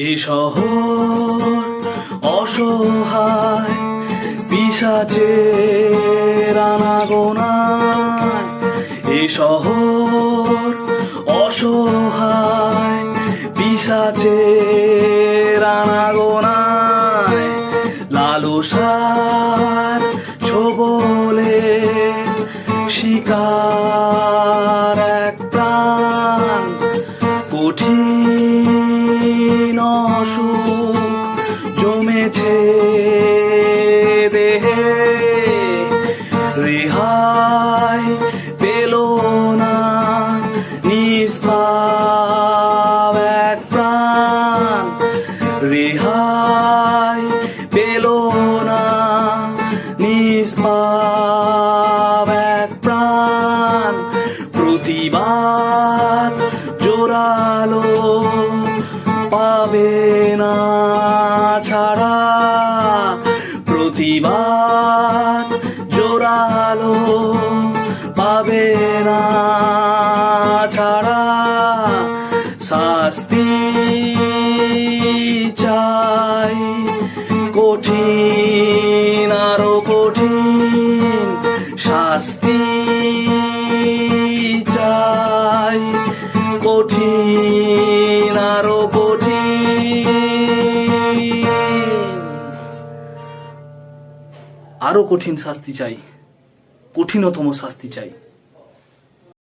এ শহর অসহায় পিসাচে রানাগোনায় এ শহর অসহায় পিসাচে রানাগোনায় লালসার ছোবলে শিকার এক কঠিন অসুখ জমেছে দেহে। রেহাই পেল না নিষ্পাপ এক প্রাণ। প্রতিবাদ জোরালো পাবে না ছাড়া। প্রতিবাদ জোরালো পাবে না ছাড়া। শাস্তি শাস্তি চাই। কঠিন আরও কঠিন। আরও কঠিন শাস্তি চাই। কঠিনতম শাস্তি চাই।